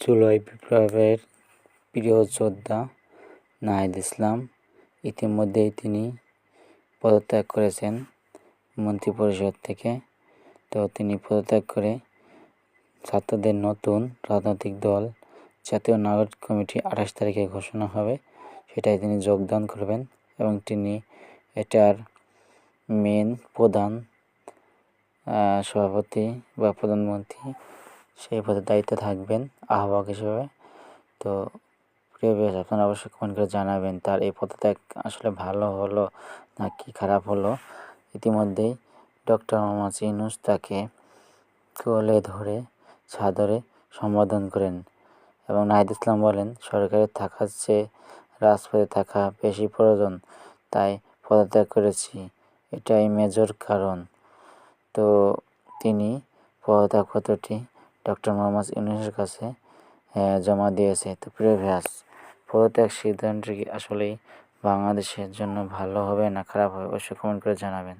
জুলাই বিপ্লবের প্রিয় যোদ্ধা নাহিদ ইসলাম। ইতিমধ্যেই তিনি পদত্যাগ করেছেন মন্ত্রিপরিষদ থেকে। তো তিনি পদত্যাগ করে ছাত্রদের নতুন রাজনৈতিক দল, জাতীয় নাগরিক কমিটি আঠাশ তারিখে ঘোষণা হবে সেটাই তিনি যোগদান করবেন এবং তিনি এটার মেন প্রধান সভাপতি বা প্রধানমন্ত্রী সেই পদের দায়িত্বে থাকবেন আহ্বায়ক হিসেবে। তো প্রিয় বেশ আপনারা অবশ্যই কমেন্ট করে জানাবেন তার এই পদত্যাগ আসলে ভালো হলো না কি খারাপ হলো। ইতিমধ্যেই ডক্টর মোহাম্মদ ইউনুস তাকে কোলে ধরে সাদরে সম্বোধন করেন এবং নাহিদ ইসলাম বলেন, সরকারে থাকার চেয়ে রাজপথে থাকা বেশি প্রয়োজন, তাই পদত্যাগ করেছি। এটাই মেজর কারণ। তো তিনি পদত্যাগপত্রটি ডক্টর মোহাম্মদ ইউনুসের কাছে জমা দিয়েছে। তো প্রিয় ভ্যাস পদত্যাগ সিদ্ধান্তটি কি আসলেই বাংলাদেশের জন্য ভালো হবে না খারাপ হবে? অবশ্যই কমেন্ট করে জানাবেন।